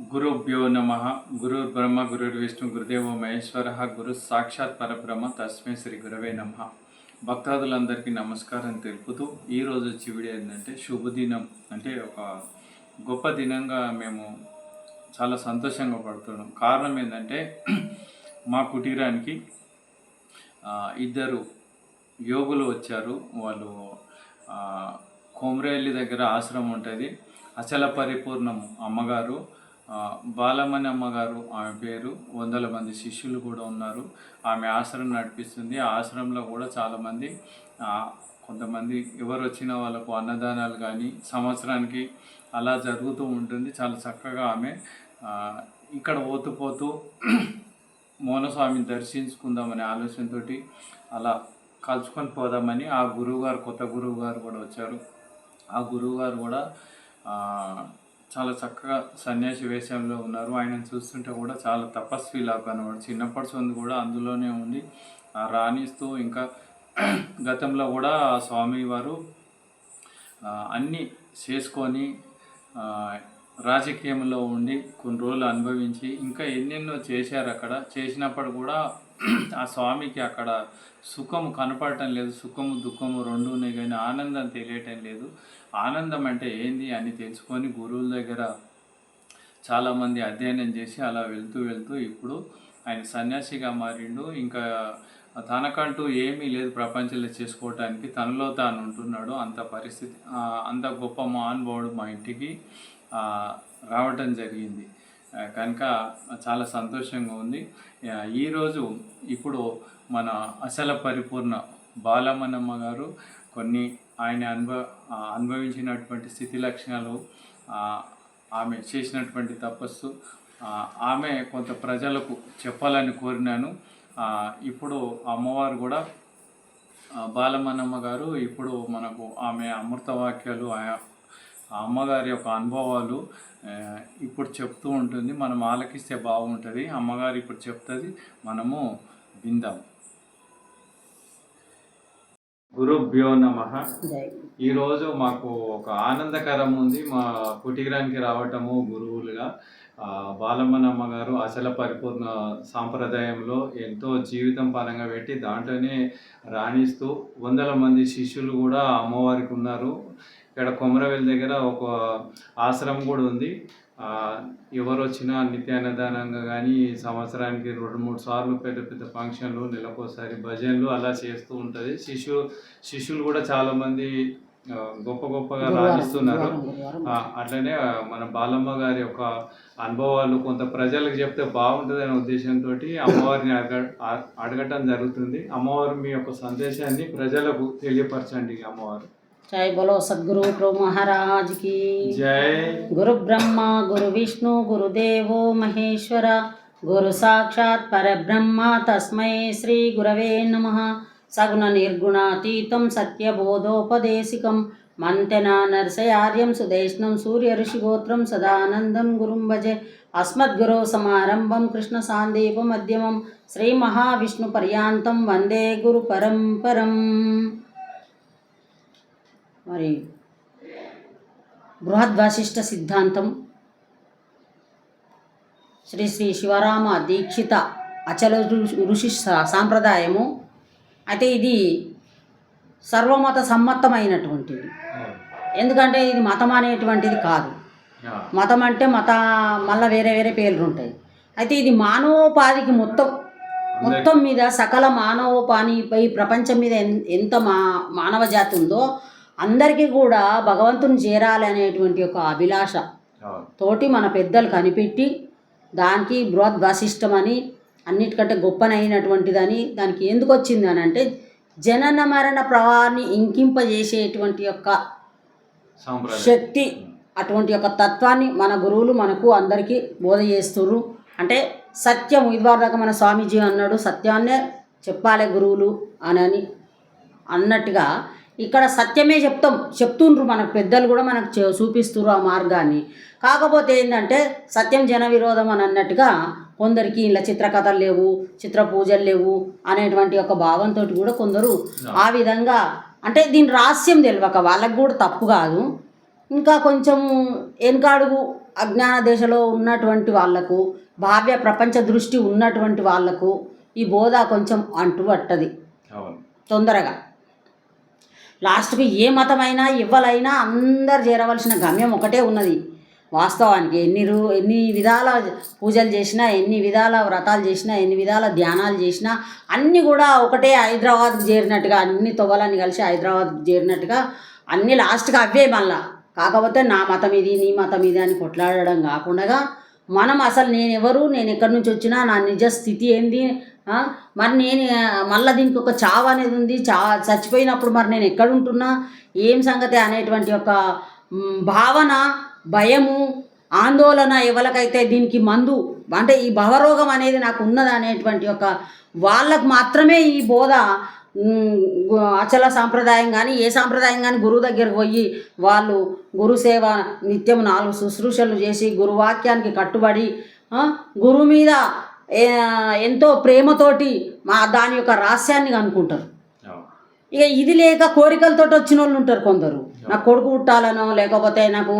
గురుభ్యో నమ. గురు బ్రహ్మ గురు విష్ణు గురుదేవ మహేశ్వర. గురు సాక్షాత్ పరబ్రహ్మ తస్మై శ్రీ గురవే నమ. భక్తాదులందరికీ నమస్కారం తెలుపుతూ ఈరోజు చివిడి ఏంటంటే శుభదినం. అంటే ఒక గొప్ప దినంగా మేము చాలా సంతోషంగా పడుతున్నాం. కారణం ఏంటంటే మా కుటీరానికి ఇద్దరు యోగులు వచ్చారు. వాళ్ళు ఆ, దగ్గర ఆశ్రమం ఉంటుంది. అచల పరిపూర్ణం అమ్మగారు. బాలమణి అమ్మగారు ఆమె పేరు. వందల మంది శిష్యులు కూడా ఉన్నారు. ఆమె ఆశ్రమం నడిపిస్తుంది. ఆ ఆశ్రమంలో కూడా చాలామంది కొంతమంది ఎవరు వచ్చిన వాళ్ళకు అన్నదానాలు కానీ సంవత్సరానికి అలా జరుగుతూ ఉంటుంది. చాలా చక్కగా ఆమె ఇక్కడ పోతూ పోతూ మౌనస్వామిని దర్శించుకుందామనే ఆలోచనతో అలా కలుసుకొని పోదామని ఆ గురువుగారు కొత్త గురువు గారు కూడా వచ్చారు. ఆ గురువు గారు కూడా చాలా చక్కగా సన్యాసి వేషంలో ఉన్నారు. ఆయనను చూస్తుంటే కూడా చాలా తపస్విలా కనబడు చిన్నప్పటి నుండి కూడా అందులోనే ఉండి రాణిస్తూ ఇంకా గతంలో కూడా ఆ స్వామి వారు అన్నీ చేసుకొని రాజకీయంలో ఉండి కొన్ని రోజులు అనుభవించి ఇంకా ఎన్నెన్నో చేశారు అక్కడ. చేసినప్పుడు కూడా ఆ స్వామికి అక్కడ సుఖము కనపడటం లేదు. సుఖము దుఃఖము రెండు ఉన్నాయి కానీ ఆనందం తెలియటం లేదు. ఆనందం అంటే ఏంది? అని తెలుసుకొని గురువుల దగ్గర చాలామంది అధ్యయనం చేసి అలా వెళ్తూ వెళ్తూ ఇప్పుడు ఆయన సన్యాసిగా మారిండు. ఇంకా తనకంటూ ఏమీ లేదు ప్రపంచంలో చేసుకోవటానికి. తనలో తాను ఉంటున్నాడు. అంత పరిస్థితి అంత గొప్ప మహానుభావుడు మా ఇంటికి రావటం జరిగింది. కనుక చాలా సంతోషంగా ఉంది. ఈరోజు ఇప్పుడు మన అసల పరిపూర్ణ బాలమనమ్మ గారు కొన్ని ఆయన అనుభవ అనుభవించినటువంటి స్థితి లక్షణాలు ఆమె చేసినటువంటి తపస్సు ఆమె కొంత ప్రజలకు చెప్పాలని కోరినాను. ఇప్పుడు అమ్మవారు కూడా ఆ, బాలమన్నమ్మ గారు ఇప్పుడు మనకు ఆమె అమృత వాక్యాలు ఆ అమ్మగారి యొక్క అనుభవాలు ఇప్పుడు చెప్తూ ఉంటుంది. మనం ఆలకిస్తే బాగుంటుంది. అమ్మగారు ఇప్పుడు చెప్తుంది. మనము విందాం. గురుభ్యో నమ. ఈరోజు మాకు ఒక ఆనందకరం ఉంది. మా కుటీరానికి రావటము గురువులుగా. బాలమ్మనమ్మ గారు అసల పరిపూర్ణ సాంప్రదాయంలో ఎంతో జీవితం పరంగా పెట్టి దాంట్లోనే రాణిస్తూ వందల మంది శిష్యులు కూడా అమ్మవారికి ఉన్నారు. ఇక్కడ కొమరవెల్లి దగ్గర ఒక ఆశ్రమం కూడా ఉంది. ఎవరు వచ్చినా నిత్యాన్నదానంగా కానీ సంవత్సరానికి రెండు మూడు సార్లు పెద్ద పెద్ద ఫంక్షన్లు నెలకోసారి భజనలు అలా చేస్తూ ఉంటుంది. శిష్యు శిష్యులు కూడా చాలామంది గొప్ప గొప్పగా రాణిస్తున్నారు. అట్లనే మన బాలమ్మ గారి యొక్క అనుభవాలు కొంత ప్రజలకు చెప్తే బాగుంటుందనే ఉద్దేశంతో అమ్మవారిని అడగ అడగటం జరుగుతుంది. అమ్మవారు మీ యొక్క సందేశాన్ని ప్రజలకు తెలియపరచండి అమ్మవారు. జై బలో సద్గురు ప్రభు మహారాజ్కి జై గురు బ్రహ్మ గురు విష్ణు గురుదేవో మహేశ్వర గురు సాక్షాత్ పరబ్రహ్మ తస్మై శ్రీ గురవే నమ సగుణ నిర్గుణాతీతం సత్యబోధోపదేశికం మంతెన నరసయార్యం సుదేష్ణం సూర్య ఋషిగోత్రం సదానందం గురుం భజే అస్మద్గురో సమారంభం కృష్ణ సాందీప మధ్యమం మరి బృహద్వాసిష్ట సిద్ధాంతం. శ్రీ శ్రీ శివరామ దీక్షిత అచల ఋషి- సాంప్రదాయము. అయితే ఇది సర్వమత సమ్మతమైనటువంటిది. ఎందుకంటే ఇది మతం అనేటువంటిది కాదు. మతం అంటే మత మళ్ళీ వేరే వేరే పేర్లు ఉంటాయి అయితే ఇది మానవోపాధికి మొత్తం మొత్తం మీద సకల మానవోపాధిపై ప్రపంచం మీద ఎంత మా మానవ జాతి ఉందో అందరికీ కూడా భగవంతుని చేరాలి అనేటువంటి ఒక అభిలాష. తోటి మన పెద్దలు కనిపెట్టి దానికి బృహద్ వాసిష్టం అని అన్నిటికంటే గొప్పనైనటువంటిదని దానికి ఎందుకు వచ్చింది అని అంటే జనన మరణ ప్రవాహాన్ని ఇంకింపజేసేటువంటి యొక్క శక్తి అటువంటి యొక్క తత్వాన్ని మన గురువులు మనకు అందరికీ బోధ చేస్తుర్రు. అంటే సత్యం ఇదివరదాకా మన స్వామీజీ అన్నాడు సత్యాన్నే చెప్పాలి గురువులు అని అన్నట్టుగా ఇక్కడ సత్యమే చెప్తాం. చెప్తుండ్రు మనకు పెద్దలు కూడా మనకు చూ- చూపిస్తుర్రు ఆ మార్గాన్ని. కాకపోతే ఏంటంటే సత్యం జన విరోధం అని అన్నట్టుగా కొందరికి ఇలా చిత్రకథలు లేవు చిత్ర పూజలు లేవు అనేటువంటి ఒక భావంతో కూడా కొందరు ఆ. విధంగా అంటే దీని రహస్యం తెలియక వాళ్ళకి కూడా తప్పు కాదు. ఇంకా కొంచెం వెనకాడుగు అజ్ఞాన దశలో ఉన్నటువంటి వాళ్ళకు భావ్య ప్రపంచ దృష్టి ఉన్నటువంటి వాళ్ళకు ఈ బోధ కొంచెం అంటు పట్టది అవును. తొందరగా. లాస్ట్కి ఏ మతమైనా ఇవ్వలైనా అందరు చేరవలసిన గమ్యం ఒకటే ఉన్నది. వాస్తవానికి ఎన్ని రూ ఎన్ని విధాల పూజలు చేసినా ఎన్ని విధాల వ్రతాలు చేసినా ఎన్ని విధాల ధ్యానాలు చేసినా అన్నీ కూడా ఒకటే హైదరాబాద్కి చేరినట్టుగా అన్ని తొవ్వలని కలిసి హైదరాబాద్కి చేరినట్టుగా అన్నీ లాస్ట్కి అవే మళ్ళా. కాకపోతే నా మతం ఇది నీ మతం ఇది అని కొట్లాడడం కాకుండా మనం అసలు నేను ఎవరు నేను ఎక్కడి నుంచి వచ్చినా నా నిజ స్థితి ఏంది మరి నేను మళ్ళీ దీనికి ఒక చావు అనేది ఉంది. చా చచ్చిపోయినప్పుడు మరి నేను ఎక్కడ ఉంటున్నా? ఏం సంగతి అనేటువంటి ఒక భావన భయము ఆందోళన ఎవరికైతే దీనికి మందు అంటే ఈ భవరోగం అనేది నాకు ఉన్నది అనేటువంటి ఒక వాళ్ళకు మాత్రమే ఈ బోధ అచల సాంప్రదాయం కానీ ఏ సాంప్రదాయం కానీ గురువు దగ్గరకు పోయి వాళ్ళు గురుసేవ నిత్యం నాలుగు శుశ్రూషలు చేసి గురువాక్యానికి కట్టుబడి గురువు మీద ఎంతో ప్రేమతోటి మా దాని యొక్క రహస్యాన్ని అవును. ఇక ఇది లేక కోరికలతో వచ్చిన వాళ్ళు ఉంటారు కొందరు. నాకు కొడుకు పుట్టాలనో లేకపోతే నాకు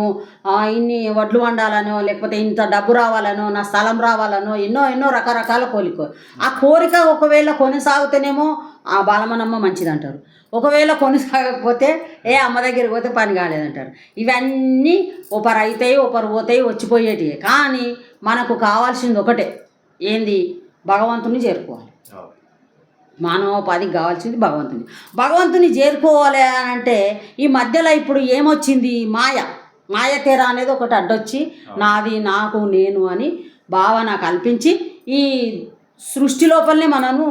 ఇన్ని వడ్లు వండాలనో లేకపోతే ఇంత డబ్బు రావాలనో నా స్థలం రావాలనో ఎన్నో ఎన్నో రకరకాల కోరిక. ఆ కోరిక ఒకవేళ కొనసాగితేనేమో ఆ బాలమనమ్మ మంచిది అంటారు ఒకవేళ కొనసాగకపోతే ఏ అమ్మ దగ్గరికి పోతే పని కాలేదంటారు. ఇవన్నీ ఒకరు అవుతాయి ఒకరు పోతాయి వచ్చిపోయేటివి కానీ మనకు కావాల్సింది ఒకటే. ఏంది? భగవంతుని చేరుకోవాలి. మానవోపాధికి కావాల్సింది భగవంతుని భగవంతుని చేరుకోవాలి అని అంటే ఈ మధ్యలో ఇప్పుడు ఏమొచ్చింది? మాయ. మాయ తీర అనేది ఒకటి అడ్డొచ్చి నాది నాకు నేను అని భావన కల్పించి ఈ సృష్టి లోపలనే మనము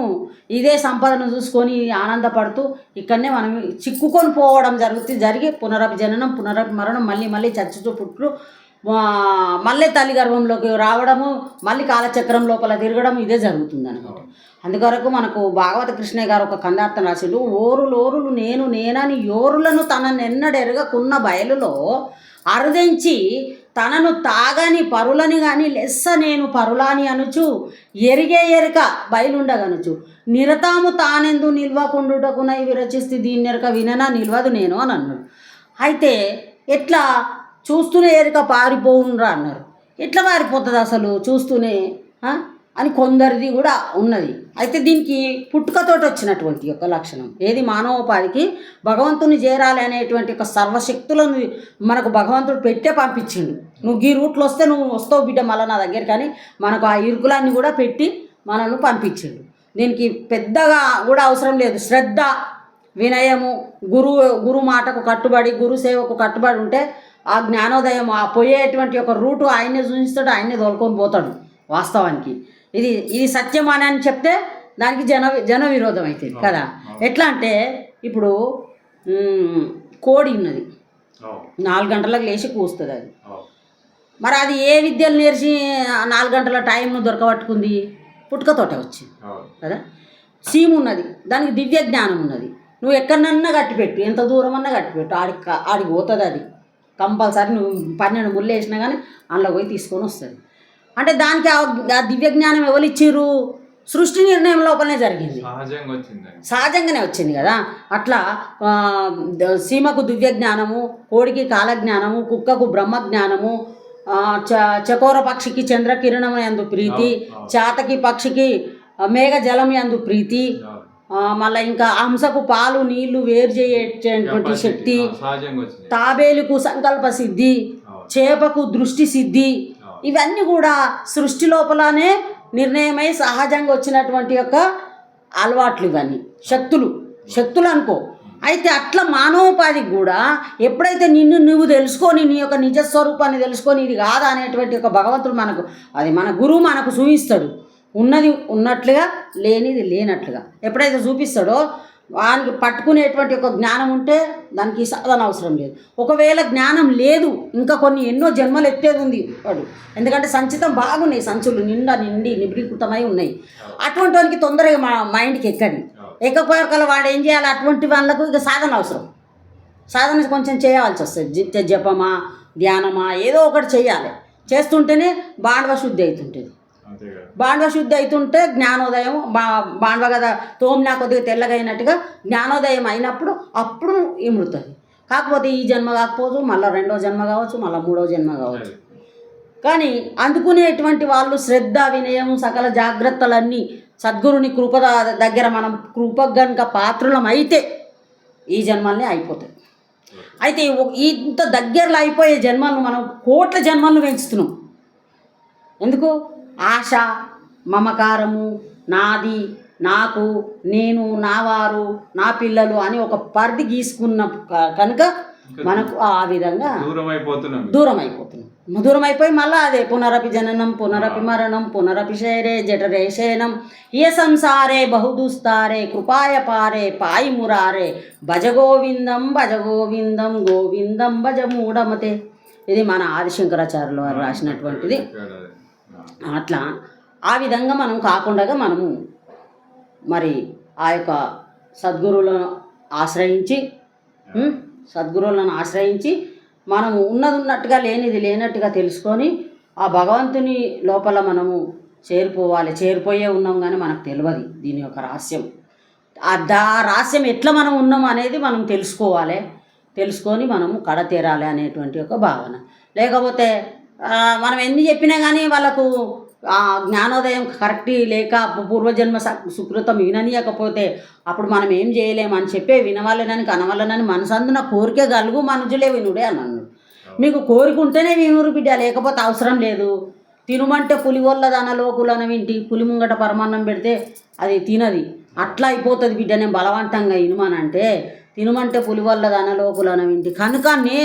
ఇదే సంపదను చూసుకొని ఆనందపడుతూ ఇక్కడనే మనం చిక్కుకొని పోవడం జరుగుతుంది. జరిగి పునరపి జననం పునరపి మరణం మళ్ళీ మళ్ళీ చచ్చుతూ పుట్లు మళ్ళీ తల్లి గర్భంలోకి రావడము మళ్ళీ కాలచక్రం లోపల తిరగడం ఇదే జరుగుతుంది అనమాట అందుకొరకు మనకు భాగవత కృష్ణయ్య గారు ఒక కందార్థం రాసిండు ఓరులు ఓరులు నేను నేనని యోరులను తననెన్నడెరగకున్న బయలులో అరుదించి తనను తాగని పరులని కానీ లెస్స నేను పరులాని అనుచు ఎరిగే ఎరుక బయలుండగనుచు. నిరతాము తానెందు నిల్వకుండుటకునై విరచిస్తే దీన్నెరక విననా నిల్వదు నేను అని అన్నాడు. అయితే ఎట్లా? చూస్తూనే ఎరక పారిపోవునరా అన్నారు. ఎట్లా పారిపోతుంది అసలు చూస్తూనే అని కొందరిది కూడా ఉన్నది. అయితే దీనికి పుట్టుకతోటి వచ్చినటువంటి యొక్క లక్షణం. ఏది మానవోపాధికి భగవంతుని చేరాలి అనేటువంటి ఒక సర్వశక్తులను మనకు భగవంతుడు పెట్టే పంపించిండు. నువ్వు ఈ రూట్లో వస్తే నువ్వు వస్తావు బిడ్డ మళ్ళీ నా దగ్గర కానీ మనకు ఆ ఇరుకులన్నీ కూడా పెట్టి మనల్ని పంపించిండు. దీనికి పెద్దగా కూడా అవసరం లేదు. శ్రద్ధ వినయము గురువు గురు మాటకు కట్టుబడి గురు సేవకు కట్టుబడి ఉంటే ఆ జ్ఞానోదయం ఆ పోయేటువంటి ఒక రూటు ఆయన్నే చూపిస్తాడు ఆయన్నే తోలుకొని పోతాడు వాస్తవానికి. ఇది ఇది సత్యం అని చెప్తే దానికి జన జన విరోధం అవుతుంది కదా? ఎట్లా అంటే ఇప్పుడు కోడి ఉన్నది. నాలుగు గంటలకు లేచి కూస్తుంది అది. మరి అది ఏ విద్యలు నేర్చి నాలుగు గంటల టైంను దొరకబట్టుకుంది? పుట్టుకతోటే వచ్చింది. కదా? సీమ్ ఉన్నది. దానికి దివ్య జ్ఞానం ఉన్నది. నువ్వు ఎక్కడనన్నా కట్టిపెట్టు ఎంత దూరం అన్నా కట్టిపెట్టు ఆడికి ఆడికి పోతుంది అది. కంపల్సరీ నువ్వు పన్నెండు ముళ్ళు వేసినా కానీ అందులో పోయి తీసుకొని వస్తుంది. అంటే దానికి ఆ దివ్య జ్ఞానం ఎవరు ఇచ్చిర్రు సృష్టి నిర్ణయం లోపలనే జరిగింది. సహజంగానే వచ్చింది కదా? అట్లా సీమకు దివ్య జ్ఞానము కోడికి కాలజ్ఞానము కుక్కకు బ్రహ్మ జ్ఞానము చకోర పక్షికి చంద్రకిరణం ఎందు ప్రీతి. చాతకి పక్షికి మేఘ జలం ఎందు ప్రీతి మళ్ళా ఇంకా హంసకు పాలు నీళ్ళు వేరు చేయటువంటి. శక్తి తాబేలుకు సంకల్ప సిద్ధి. చేపకు దృష్టి సిద్ధి. ఇవన్నీ కూడా సృష్టి లోపలనే నిర్ణయమై సహజంగా వచ్చినటువంటి యొక్క అలవాట్లు ఇవన్నీ శక్తులు శక్తులు అనుకో అయితే అట్లా మానవోపాధికి కూడా ఎప్పుడైతే నిన్ను నువ్వు తెలుసుకొని నీ యొక్క నిజ స్వరూపాన్ని తెలుసుకొని ఇది కాదా అనేటువంటి ఒక భగవంతుడు మనకు అది మన గురువు మనకు చూపిస్తాడు ఉన్నది ఉన్నట్లుగా లేనిది లేనట్లుగా. ఎప్పుడైతే చూపిస్తాడో వానికి పట్టుకునేటువంటి ఒక జ్ఞానం ఉంటే దానికి సాధన అవసరం లేదు. ఒకవేళ జ్ఞానం లేదు ఇంకా కొన్ని ఎన్నో జన్మలు ఎత్తేది ఉంది వాడు. ఎందుకంటే సంచితం బాగున్నాయి సంచులు నిండా నిండి నిబిడీకృతమై ఉన్నాయి. అటువంటి వానికి తొందరగా మా మైండ్కి ఎక్కడి అవును. ఎక్కపోయాక కల వాడు ఏం చేయాలి? అటువంటి వాళ్ళకు ఇక సాధన అవసరం. సాధన కొంచెం చేయాల్సి వస్తుంది. జపమా ధ్యానమా ఏదో ఒకటి చేయాలి. చేస్తుంటేనే బాండవ శుద్ధి అవుతుంటుంది. బాండవ శుద్ధి అవుతుంటే జ్ఞానోదయం బా బాండవ కదా తోమినా కొద్దిగా తెల్లగైనట్టుగా జ్ఞానోదయం అయినప్పుడు అప్పుడు ఇముడుతుంది కాకపోతే ఈ జన్మ కాకపోవచ్చు మళ్ళీ రెండో జన్మ కావచ్చు మళ్ళీ మూడో జన్మ కావచ్చు. కానీ అందుకునేటువంటి వాళ్ళు శ్రద్ధ వినయం సకల జాగ్రత్తలన్నీ సద్గురుని కృప దగ్గర మనం కృప గనుక పాత్రులం అయితే ఈ జన్మల్ని అయిపోతాయి. అయితే ఇంత దగ్గరలో అయిపోయే జన్మలను మనం కోట్ల జన్మలను పెంచుతున్నాం. ఎందుకు? ఆశ మమకారము నాది నాకు నేను నా వారు నా పిల్లలు అని ఒక పరిధి గీసుకున్న కనుక మనకు ఆ విధంగా దూరం అయిపోతున్నాం దూరం అయిపోతున్నాం దూరం అయిపోయి మళ్ళీ అదే పునరపి జననం పునరపి మరణం పునరపి శైరే జఠరే శయనం. ఏ సంసారే బహుదుస్తారే కృపాయ పారే పాయి మురారే. భజ గోవిందం భజ గోవిందం గోవిందం భజ మూఢమతే. ఇది మన ఆదిశంకరాచార్యుల వారు రాసినటువంటిది. అట్లా ఆ విధంగా మనం కాకుండా మనము మరి ఆ యొక్క సద్గురువులను ఆశ్రయించి సద్గురువులను ఆశ్రయించి మనము ఉన్నది ఉన్నట్టుగా లేనిది లేనట్టుగా తెలుసుకొని ఆ భగవంతుని లోపల మనము చేరిపోవాలి చేరిపోయే ఉన్నాం కానీ మనకు తెలియదు దీని యొక్క రహస్యం. ఆ దా రహస్యం ఎట్లా మనం ఉన్నాం అనేది మనం తెలుసుకోవాలి తెలుసుకొని మనము కడ తీరాలి అనేటువంటి ఒక భావన. లేకపోతే మనం ఎన్ని చెప్పినా కానీ వాళ్ళకు ఆ జ్ఞానోదయం కరెక్ట్ లేక పూర్వజన్మ సుకృతం విననీయకపోతే అప్పుడు మనం ఏం చేయలేము అని చెప్పే వినవాలనని కనవాలనని మనసందున కోరిక కలుగు మనుజులే వినుడే అని అన్నాడు. మీకు కోరిక ఉంటేనే వినురు బిడ్డ లేకపోతే అవసరం లేదు. తినుమంటే పులివల్ల దన లోకులన వింటి పులి ముంగట పరమాన్నం పెడితే అది తినది. అట్లా అయిపోతుంది బిడ్డ నేను బలవంతంగా ఇనుమనంటే తినుమంటే పులివల్ల దన లోకులన వింటి కనుకనే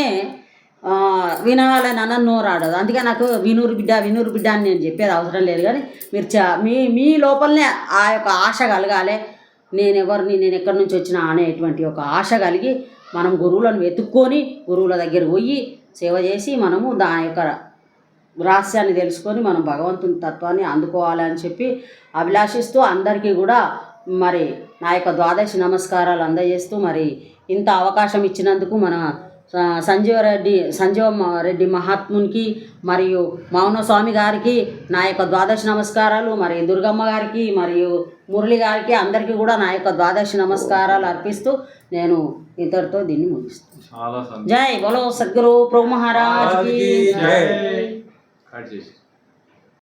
వినాలని అన్న నోరాడదు అందుకే నాకు వినూరు బిడ్డ వినూరు బిడ్డ అని నేను చెప్పేది అవసరం లేదు కానీ మీరు చ మీ మీ లోపలనే ఆ యొక్క ఆశ కలగాలి. నేను ఎవరిని నేను ఎక్కడి నుంచి వచ్చినా అనేటువంటి ఒక ఆశ కలిగి మనం గురువులను వెతుక్కొని గురువుల దగ్గర పోయి సేవ చేసి మనము దాని యొక్క రహస్యాన్ని తెలుసుకొని మనం భగవంతుని తత్వాన్ని అందుకోవాలని చెప్పి అభిలాషిస్తూ అందరికీ కూడా మరి నా యొక్క ద్వాదశి నమస్కారాలు అందజేస్తూ మరి ఇంత అవకాశం ఇచ్చినందుకు మన స- సంజీవ రెడ్డి మహాత్మునికి మరియు మౌన స్వామి గారికి నా యొక్క ద్వాదశి నమస్కారాలు మరి దుర్గమ్మ గారికి మరియు మురళి గారికి అందరికీ కూడా నా యొక్క ద్వాదశి నమస్కారాలు అర్పిస్తూ నేను ఇంతటితో దీన్ని ముగిస్తాను. జై బలో సద్గురు ప్రభు మహారాజ్